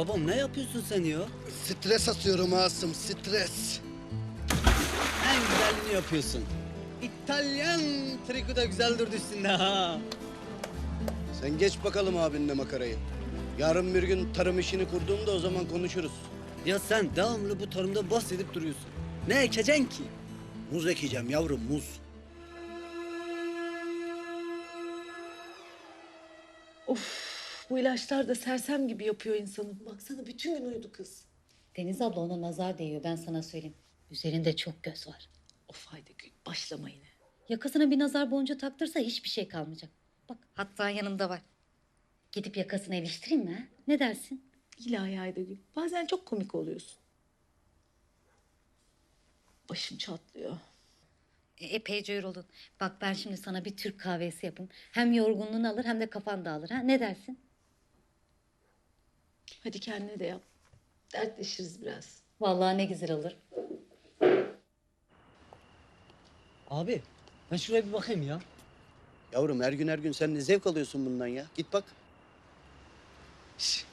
Babam ne yapıyorsun sen ya? Stres atıyorum Asım, stres. En güzelini yapıyorsun. İtalyan triko da güzel durdu üstünde ha. Sen geç bakalım abinle makarayı. Yarın bir gün tarım işini kurduğumda o zaman konuşuruz. Ya sen devamlı bu tarımda bahsedip duruyorsun. Ne ekeceksin ki? Muz ekeceğim yavrum, muz. Of bu ilaçlar da sersem gibi yapıyor insanı. Baksana bütün gün uyudu kız. Deniz abla ona nazar değiyor ben sana söyleyeyim. Üzerinde çok göz var. Of haydi gün başlama yine. Yakasına bir nazar boncuğu taktırsa hiçbir şey kalmayacak. Bak hatta yanımda var. Gidip yakasını iliştireyim mi ha? Ne dersin? İlahi haydi gün. Bazen çok komik oluyorsun. Başım çatlıyor. E, epeyce yoruldun. Bak ben şimdi sana bir Türk kahvesi yapayım. Hem yorgunluğunu alır hem de kafan dağılır. Ha? Ne dersin? Hadi kendine de yap. Dertleşiriz biraz. Vallahi ne güzel olur. Abi ben şuraya bir bakayım ya. Yavrum her gün her gün sen ne zevk alıyorsun bundan ya? Git bak. Şş,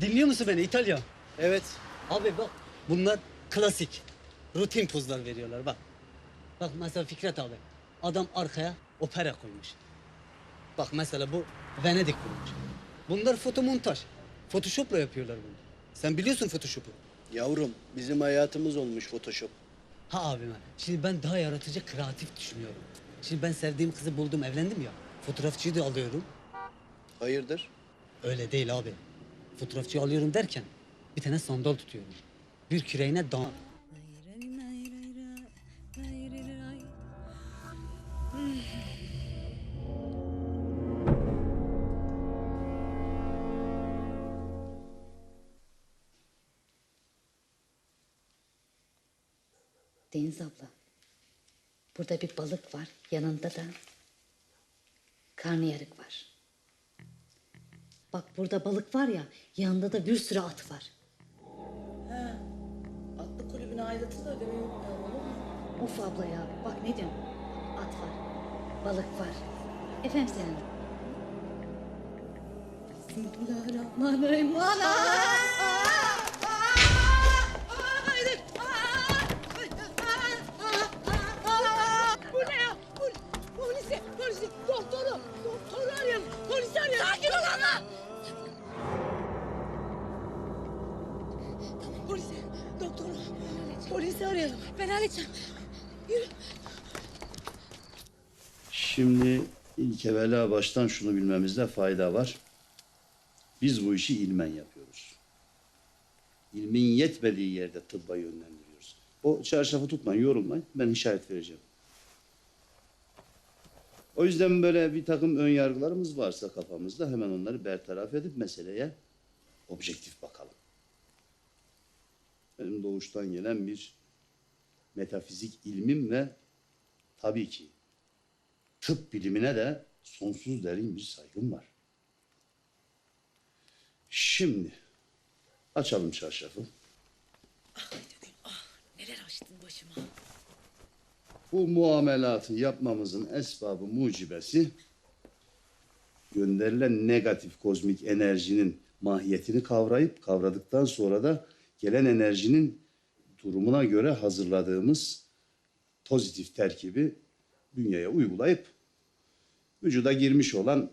dinliyor musun beni İtalya? Evet. Abi bak bunlar klasik. Rutin pozlar veriyorlar bak. Bak mesela Fikret abi. Adam arkaya opera koymuş. Bak mesela bu Venedik kurmuş. Bunlar fotomontaj. Photoshop'la yapıyorlar bunu. Sen biliyorsun Photoshop'u. Yavrum bizim hayatımız olmuş Photoshop. Ha abime. Şimdi ben daha yaratıcı, kreatif düşünüyorum. Şimdi ben sevdiğim kızı buldum, evlendim ya. Fotoğrafçıyı da alıyorum. Hayırdır? Öyle değil abi. Fotoğrafçıyı alıyorum derken bir tane sandal tutuyorum. Bir küreğine dağ. Deniz abla. Burada bir balık var. Yanında da karnıyarık var. Bak burada balık var ya, yanında da bir sürü at var. Atlı kulübüne aidatını da ödemeyi unutmayalım olur mu? Of abla ya, bak ne diyorum. At var, balık var. Efendim senin. Bismillahirrahmanirrahim. Bu polisi arayalım. Ben halledeceğim. Yürü. Şimdi ilk evvela baştan şunu bilmemizde fayda var. Biz bu işi ilmen yapıyoruz. İlmin yetmediği yerde tıbba yönlendiriyoruz. O çarşafı tutmayın, yorulmayın. Ben işaret vereceğim. O yüzden böyle bir takım ön yargılarımız varsa kafamızda hemen onları bertaraf edip meseleye objektif bakalım. Benim doğuştan gelen bir metafizik ilmim ve tabii ki tıp bilimine de sonsuz derin bir saygım var. Şimdi açalım çarşafı. Neler açtın başıma. Bu muamelatı yapmamızın esbabı mucibesi gönderilen negatif kozmik enerjinin mahiyetini kavrayıp kavradıktan sonra da gelen enerjinin durumuna göre hazırladığımız pozitif terkibi bünyeye uygulayıp vücuda girmiş olan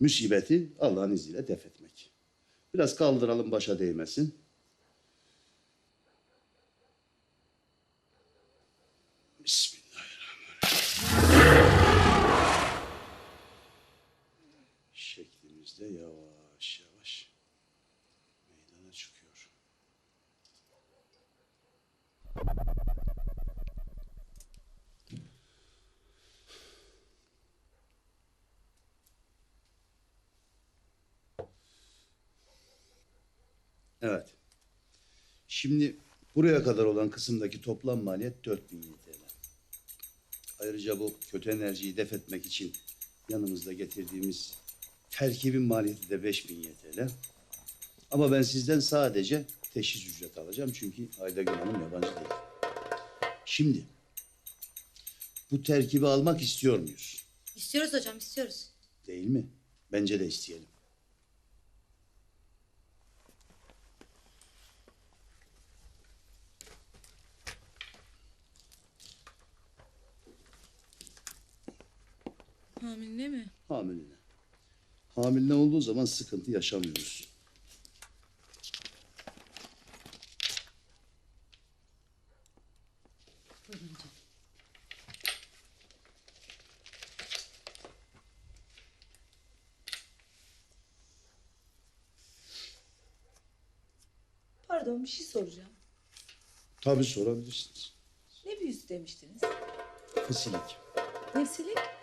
musibeti Allah'ın izniyle def etmek. Biraz kaldıralım başa değmesin. Evet. Şimdi buraya kadar olan kısımdaki toplam maliyet 4000 TL. Ayrıca bu kötü enerjiyi def etmek için yanımızda getirdiğimiz terkibin maliyeti de 5000 YTL. Ama ben sizden sadece teşhis ücret alacağım çünkü Aydagül Hanım yabancı değil. Şimdi bu terkibi almak istiyor muyuz? İstiyoruz hocam, istiyoruz. Değil mi? Bence de isteyelim. Hamile mi? Hamile. Hamile olduğu zaman sıkıntı yaşamıyoruz. Pardon bir şey soracağım. Tabii sorabilirsiniz. Ne büyüsü demiştiniz? Fasilik. Nefsilik?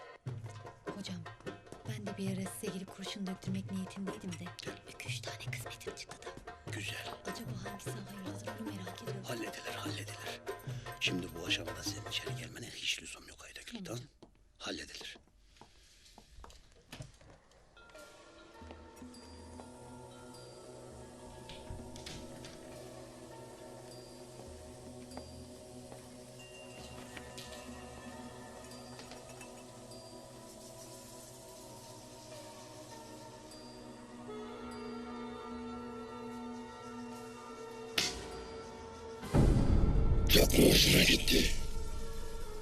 Bir ara size gelip kurşun döktürmek niyetindeydim de. İki üç tane kısmetim çıktı da. Güzel. Acaba hangisi hayırlıdır onu merak ediyorum. Halledilir, halledilir. Şimdi bu aşamada senin içeri gelmene hiç lüzum yok Aydakül. Tamam. Halledilir. Mu hoşuna gitti?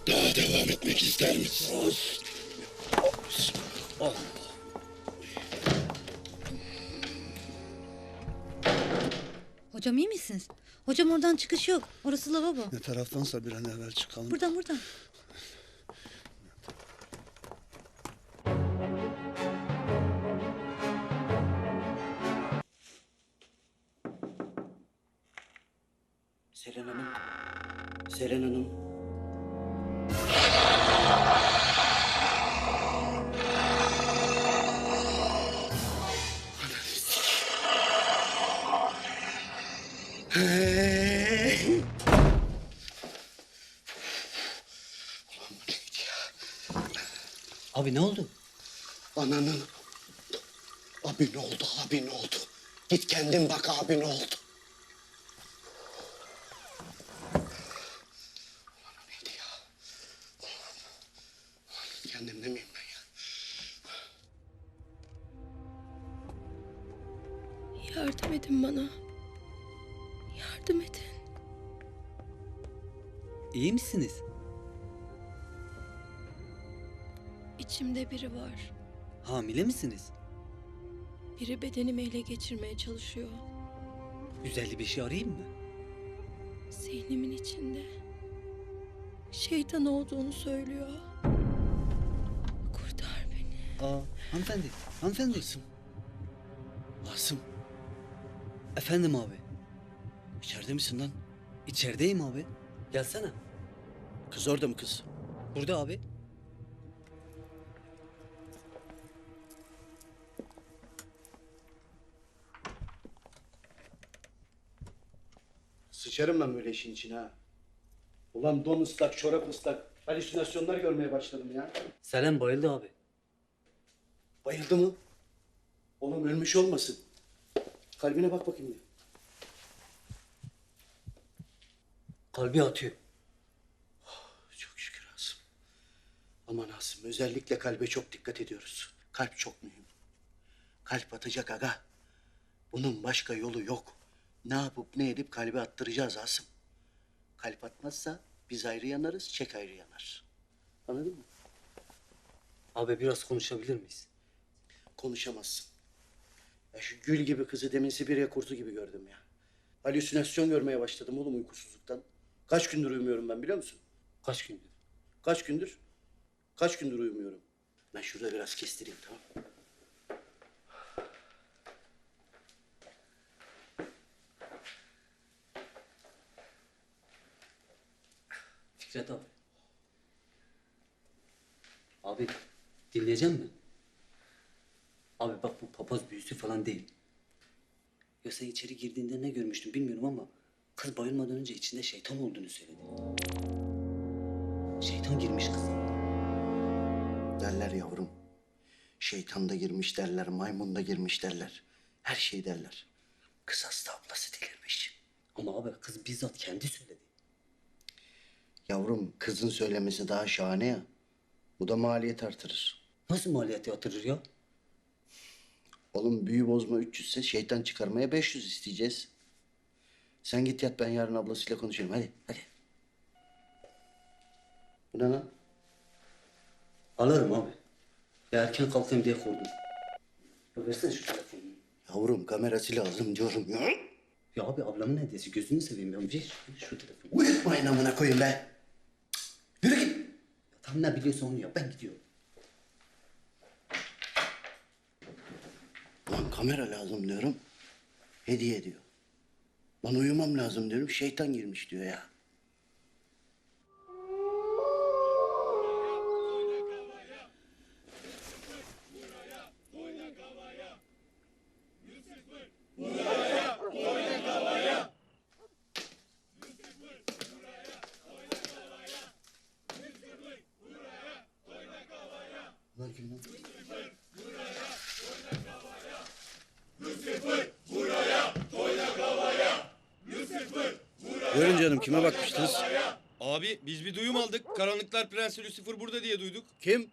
Daha devam etmek ister misin? Hocam iyi misiniz? Hocam oradan çıkış yok. Orası lavabo. Ne taraftansa bir an evvel çıkalım. Buradan buradan. Selen Hanım. Hanım. Abi ne oldu? Ananın. Abi ne oldu? Abi ne oldu? Git kendin bak abi ne oldu? Ulan o neydi ya? Kendimde miyim ben ya? Yardım edin bana. Yardım edin. İyi misiniz? İçimde biri var. Hamile misiniz? Biri bedenimi ele geçirmeye çalışıyor. Güzel bir şey arayayım mı? Zihnimin içinde. Şeytan olduğunu söylüyor. Aa, hanımefendi, hanımefendi. Asım. Asım. Efendim abi. içeride misin lan? İçerideyim abi. Gelsene. Kız orada mı kız? Burada abi. Sıçarım lan böyle işin içine ha. Ulan don ıslak, çorap ıslak. Halüsinasyonlar görmeye başladım ya. Selen bayıldı abi. Bayıldı mı? Oğlum ölmüş olmasın. Kalbine bak bakayım bir. Kalbi atıyor. Çok şükür Asım. Aman Asım özellikle kalbe çok dikkat ediyoruz. Kalp çok mühim. Kalp atacak aga. Bunun başka yolu yok. Ne yapıp ne edip kalbi attıracağız Asım. Kalp atmazsa biz ayrı yanarız, çek ayrı yanar. Anladın mı? Abi biraz konuşabilir miyiz? Konuşamazsın. Ya şu gül gibi kızı demin Sibirya kurtu gibi gördüm ya. Halüsinasyon görmeye başladım oğlum uykusuzluktan. Kaç gündür uyumuyorum ben biliyor musun? Kaç gündür? Kaç gündür? Kaç gündür uyumuyorum? Ben şurada biraz kestireyim tamam Fikret abi. Abi dinleyecek mi? Abi bak bu papaz büyüsü falan değil. Ya sen içeri girdiğinde ne görmüştün bilmiyorum ama kız bayılmadan önce içinde şeytan olduğunu söyledi. Şeytan girmiş kıza. Derler yavrum. Şeytan da girmiş derler, maymun da girmiş derler. Her şey derler. Kız hasta ablası delirmiş. Ama abi kız bizzat kendi söyledi. Yavrum kızın söylemesi daha şahane ya. Bu da maliyet artırır. Nasıl maliyeti yatırır ya? Oğlum büyü bozma 300 ise şeytan çıkarmaya 500 isteyeceğiz. Sen git yat ben yarın ablasıyla konuşurum hadi hadi. Bu ne lan? Alırım abi. Ya erken kalkayım diye korktum. Ya versene şu telefonu. Yavrum kamerası lazım diyorum ya. Ya abi ablamın hediyesi gözünü seveyim ya. Ver şu telefonu. Uyutmayın amına koyun be. Yürü git. Ya tam ne biliyorsan onu yap. Ben gidiyorum. Lan kamera lazım diyorum. Hediye diyor. Lan uyumam lazım diyorum. Şeytan girmiş diyor ya. Lan kim lan? Buyurun canım kime bakmıştınız? Abi biz bir duyum aldık. Karanlıklar Prensi Lucifer burada diye duyduk. Kim?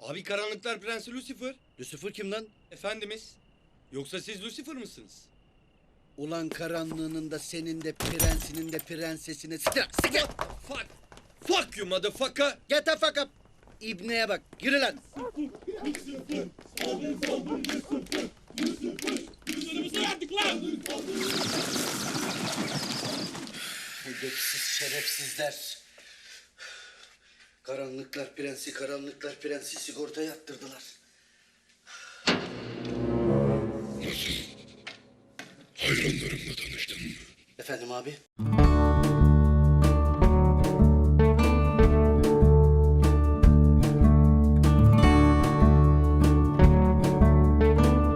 Abi Karanlıklar Prensi Lucifer. Lucifer kim lan? Efendimiz. Yoksa siz Lucifer mısınız? Ulan karanlığının da senin de prensinin de prensesine sıkı sıkı. What the fuck? Fuck you motherfucker. Get the fuck up. İbneye bak. Yürü lan. Edepsiz şerefsizler. Karanlıklar prensi, karanlıklar prensi sigorta yaptırdılar. Hayranlarımla tanıştın mı? Efendim abi?